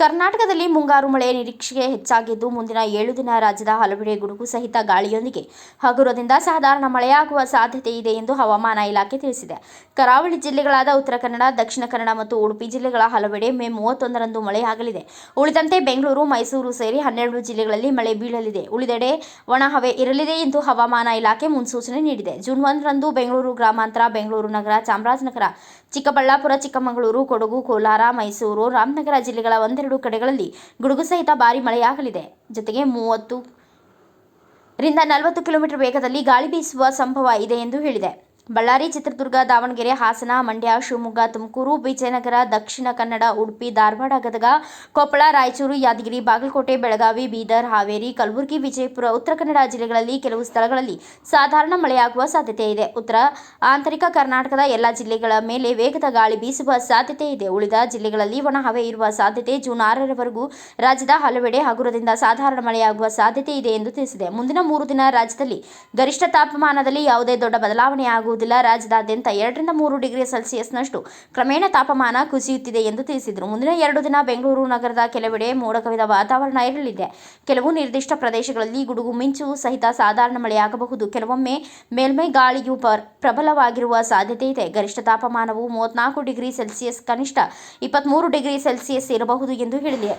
ಕರ್ನಾಟಕದಲ್ಲಿ ಮುಂಗಾರು ಮಳೆ ನಿರೀಕ್ಷೆಗೆ ಹೆಚ್ಚಾಗಿದ್ದು ಮುಂದಿನ ಏಳು ದಿನ ರಾಜ್ಯದ ಹಲವೆಡೆ ಗುಡುಗು ಸಹಿತ ಗಾಳಿಯೊಂದಿಗೆ ಹಗುರದಿಂದ ಸಾಧಾರಣ ಮಳೆಯಾಗುವ ಸಾಧ್ಯತೆ ಇದೆ ಎಂದು ಹವಾಮಾನ ಇಲಾಖೆ ತಿಳಿಸಿದೆ. ಕರಾವಳಿ ಜಿಲ್ಲೆಗಳಾದ ಉತ್ತರ ಕನ್ನಡ, ದಕ್ಷಿಣ ಕನ್ನಡ ಮತ್ತು ಉಡುಪಿ ಜಿಲ್ಲೆಗಳ ಹಲವೆಡೆ ಮೇ ಮೂವತ್ತೊಂದರಂದು ಮಳೆಯಾಗಲಿದೆ. ಉಳಿದಂತೆ ಬೆಂಗಳೂರು, ಮೈಸೂರು ಸೇರಿ ಹನ್ನೆರಡು ಜಿಲ್ಲೆಗಳಲ್ಲಿ ಮಳೆ ಬೀಳಲಿದೆ. ಉಳಿದೆಡೆ ಒಣ ಹವೆ ಇರಲಿದೆ ಎಂದು ಹವಾಮಾನ ಇಲಾಖೆ ಮುನ್ಸೂಚನೆ ನೀಡಿದೆ. ಜೂನ್ ಒಂದರಂದು ಬೆಂಗಳೂರು ಗ್ರಾಮಾಂತರ, ಬೆಂಗಳೂರು ನಗರ, ಚಾಮರಾಜನಗರ, ಚಿಕ್ಕಬಳ್ಳಾಪುರ, ಚಿಕ್ಕಮಗಳೂರು, ಕೊಡಗು, ಕೋಲಾರ, ಮೈಸೂರು, ರಾಮನಗರ ಜಿಲ್ಲೆಗಳ ಒಂದೆರಡು ಕಡೆಗಳಲ್ಲಿ ಗುಡುಗು ಸಹಿತ ಭಾರಿ ಮಳೆಯಾಗಲಿದೆ. ಜೊತೆಗೆ ಮೂವತ್ತು ರಿಂದ ನಲವತ್ತು ಕಿಲೋಮೀಟರ್ ವೇಗದಲ್ಲಿ ಗಾಳಿ ಬೀಸುವ ಸಂಭವ ಇದೆ ಎಂದು ಹೇಳಿದೆ. ಬಳ್ಳಾರಿ, ಚಿತ್ರದುರ್ಗ, ದಾವಣಗೆರೆ, ಹಾಸನ, ಮಂಡ್ಯ, ಶಿವಮೊಗ್ಗ, ತುಮಕೂರು, ವಿಜಯನಗರ, ದಕ್ಷಿಣ ಕನ್ನಡ, ಉಡುಪಿ, ಧಾರವಾಡ, ಗದಗ, ಕೊಪ್ಪಳ, ರಾಯಚೂರು, ಯಾದಗಿರಿ, ಬಾಗಲಕೋಟೆ, ಬೆಳಗಾವಿ, ಬೀದರ್, ಹಾವೇರಿ, ಕಲಬುರಗಿ, ವಿಜಯಪುರ, ಉತ್ತರ ಕನ್ನಡ ಜಿಲ್ಲೆಗಳಲ್ಲಿ ಕೆಲವು ಸ್ಥಳಗಳಲ್ಲಿ ಸಾಧಾರಣ ಮಳೆಯಾಗುವ ಸಾಧ್ಯತೆ ಇದೆ. ಉತ್ತರ ಆಂತರಿಕ ಕರ್ನಾಟಕದ ಎಲ್ಲ ಜಿಲ್ಲೆಗಳ ಮೇಲೆ ವೇಗದ ಗಾಳಿ ಬೀಸುವ ಸಾಧ್ಯತೆ ಇದೆ. ಉಳಿದ ಜಿಲ್ಲೆಗಳಲ್ಲಿ ಒಣಹವೆ ಇರುವ ಸಾಧ್ಯತೆ ಜೂನ್ ಆರರವರೆಗೂ ರಾಜ್ಯದ ಹಲವೆಡೆ ಹಗುರದಿಂದ ಸಾಧಾರಣ ಮಳೆಯಾಗುವ ಸಾಧ್ಯತೆ ಇದೆ ಎಂದು ತಿಳಿಸಿದೆ. ಮುಂದಿನ ಮೂರು ದಿನ ರಾಜ್ಯದಲ್ಲಿ ಗರಿಷ್ಠ ತಾಪಮಾನದಲ್ಲಿ ಯಾವುದೇ ದೊಡ್ಡ ಬದಲಾವಣೆ ಆಗುವುದಿಲ್ಲ ರಾಜ್ಯದಾದ್ಯಂತ ಎರಡರಿಂದ ಮೂರು ಡಿಗ್ರಿ ಸೆಲ್ಸಿಯಸ್ನಷ್ಟು ಕ್ರಮೇಣ ತಾಪಮಾನ ಕುಸಿಯುತ್ತಿದೆ ಎಂದು ತಿಳಿಸಿದರು. ಮುಂದಿನ ಎರಡು ದಿನ ಬೆಂಗಳೂರು ನಗರದ ಕೆಲವೆಡೆ ಮೋಡ ಕವಿದ ವಾತಾವರಣ ಇರಲಿದೆ. ಕೆಲವು ನಿರ್ದಿಷ್ಟ ಪ್ರದೇಶಗಳಲ್ಲಿ ಗುಡುಗು ಮಿಂಚು ಸಹಿತ ಸಾಧಾರಣ ಮಳೆಯಾಗಬಹುದು. ಕೆಲವೊಮ್ಮೆ ಮೇಲ್ಮೈ ಗಾಳಿಯು ಪರ್- ಪ್ರಬಲವಾಗಿರುವ ಸಾಧ್ಯತೆ ಇದೆ. ಗರಿಷ್ಠ ತಾಪಮಾನವು ಮೂವತ್ನಾಲ್ಕು ಡಿಗ್ರಿ ಸೆಲ್ಸಿಯಸ್, ಕನಿಷ್ಠ ಇಪ್ಪತ್ತ್ಮೂರು ಡಿಗ್ರಿ ಸೆಲ್ಸಿಯಸ್ ಇರಬಹುದು ಎಂದು ಹೇಳಿದೆ.